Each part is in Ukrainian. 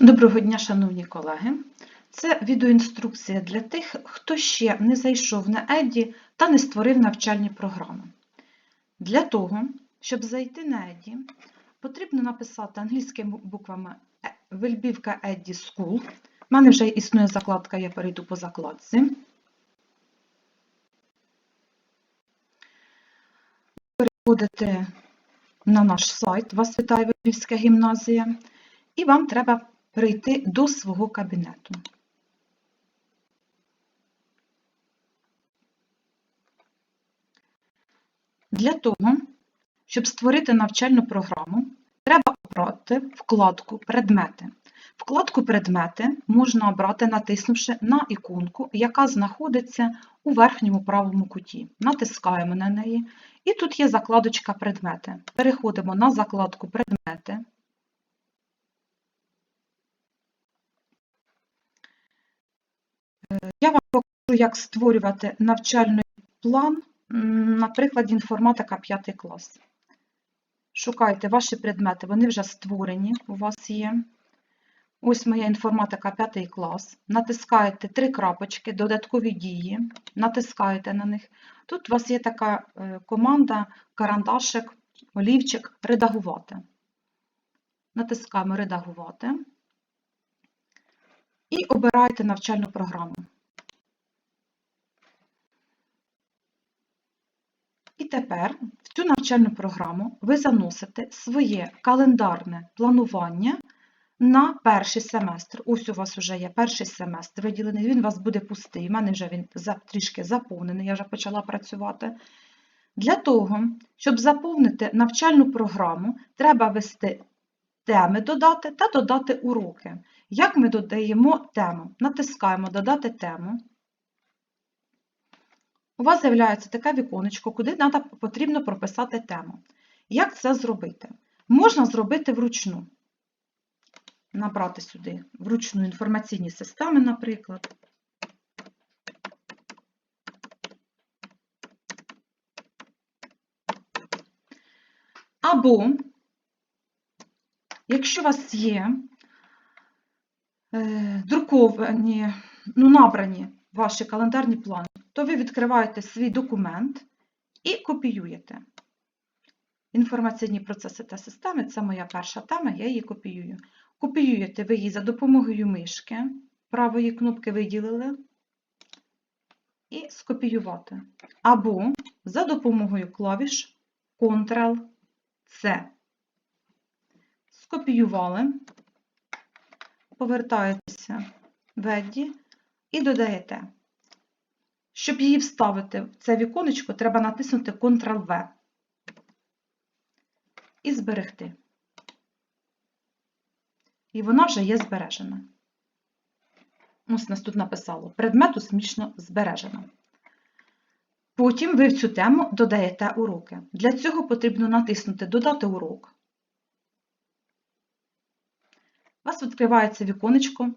Доброго дня, шановні колеги! Це відеоінструкція для тих, хто ще не зайшов на Еді та не створив навчальні програми. Для того, щоб зайти на Еді, потрібно написати англійськими буквами «Е- Вельбівка Еді School. У мене вже існує закладка, я перейду по закладці. Переходите на наш сайт, вас вітає Вельбівська гімназія, і вам треба прийти до свого кабінету. Для того, щоб створити навчальну програму, треба обрати вкладку Предмети. Вкладку Предмети можна обрати, натиснувши на іконку, яка знаходиться у верхньому правому куті. Натискаємо на неї, і тут є закладочка Предмети. Переходимо на закладку Предмети. Я вам покажу, як створювати навчальний план, м, на прикладі інформатика 5 клас. Шукайте ваші предмети, вони вже створені, у вас є. Ось моя інформатика 5 клас. Натискаєте три крапочки, додаткові дії, натискаєте на них. Тут у вас є така е, команда, карандашик, олівчик, редагувати. Натискаємо редагувати і обираєте навчальну програму. І тепер в цю навчальну програму ви заносите своє календарне планування на перший семестр. Ось у вас вже є перший семестр виділений, він у вас буде пустий. У мене вже він трішки заповнений, я вже почала працювати. Для того, щоб заповнити навчальну програму, треба ввести теми додати та додати уроки. Як ми додаємо тему? Натискаємо Додати тему. У вас з'являється таке віконечко, куди потрібно прописати тему. Як це зробити? Можна зробити вручну. Набрати сюди вручну інформаційні системи, наприклад. Або, якщо у вас є друковані, ну, набрані ваші календарні плани, то ви відкриваєте свій документ і копіюєте. Інформаційні процеси та системи це моя перша тема, я її копіюю. Копіюєте ви її за допомогою мишки, правої кнопки виділили і скопіювати. Або за допомогою клавіш Ctrl-C. Скопіювали, повертаєтеся в Eddy і додаєте. Щоб її вставити в це віконечко, треба натиснути Ctrl-V і зберегти. І вона вже є збережена. Ось нас тут написало предмет успішно збережено. Потім ви в цю тему додаєте уроки. Для цього потрібно натиснути Додати урок. У вас відкривається віконечко,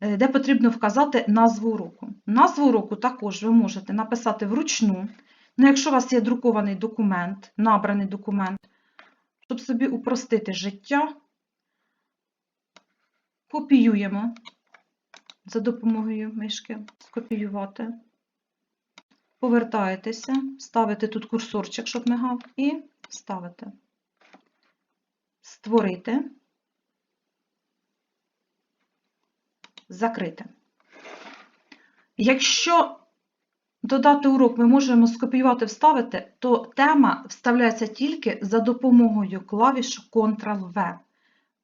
е, де потрібно вказати назву уроку. Назву уроку також ви можете написати вручну. Ну, якщо у вас є друкований документ, набраний документ, щоб собі упростити життя, копіюємо за допомогою мишки, скопіювати, повертаєтеся, ставите тут курсорчик, щоб мигав, і ставите. Створити, закрити. Якщо додати урок ми можемо скопіювати, вставити, то тема вставляється тільки за допомогою клавіш Ctrl-V.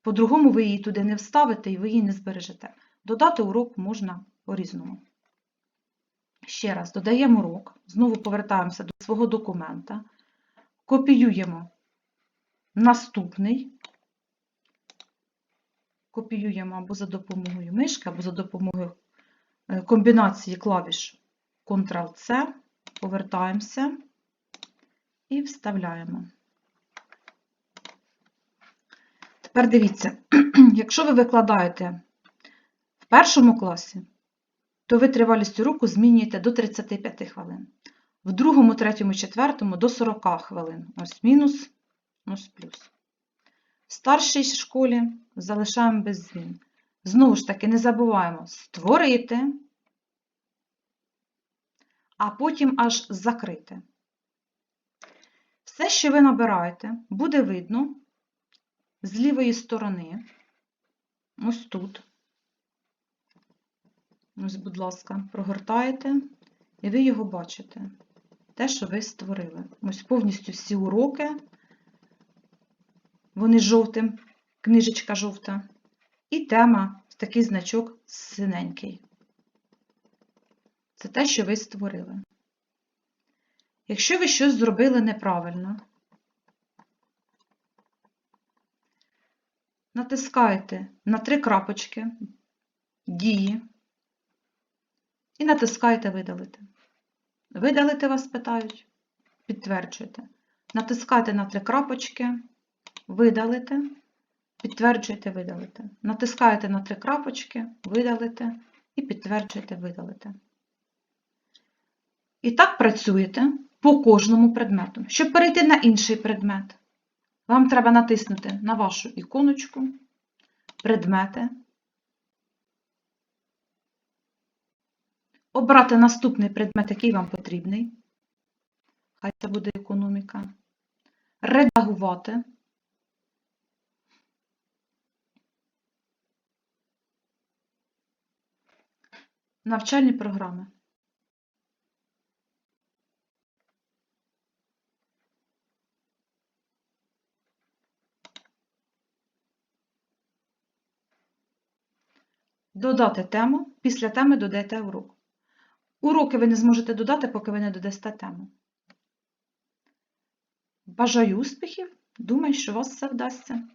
По-другому ви її туди не вставите і ви її не збережете. Додати урок можна по-різному. Ще раз, додаємо урок, знову повертаємося до свого документа, копіюємо наступний, копіюємо або за допомогою мишки, або за допомогою е, комбінації клавіш Ctrl-C, повертаємося і вставляємо. Тепер дивіться, якщо ви викладаєте в першому класі, то ви тривалість уроку змінюєте до 35 хвилин. В другому, третьому, четвертому до 40 хвилин. Ось мінус, ось плюс. Старшій школі залишаємо без змін. Знову ж таки, не забуваємо створити, а потім аж закрити. Все, що ви набираєте, буде видно з лівої сторони, ось тут. Ось, будь ласка, прогортаєте, і ви його бачите. Те, що ви створили. Ось повністю всі уроки. Вони жовтим, книжечка жовта. І тема, такий значок синенький. Це те, що ви створили. Якщо ви щось зробили неправильно, натискаєте на три крапочки дії і натискаєте видалити. Видалити вас питають, підтверджуєте. Натискаєте на три крапочки, видалите, підтверджуєте, видалите. Натискаєте на три крапочки, видалите і підтверджуєте, видалите. І так працюєте по кожному предмету. Щоб перейти на інший предмет, вам треба натиснути на вашу іконочку, предмети, обрати наступний предмет, який вам потрібний. Хай це буде економіка. Редагувати. Навчальні програми. Додати тему. Після теми додаєте урок. Уроки ви не зможете додати, поки ви не додасте тему. Бажаю успіхів! Думаю, що у вас все вдасться.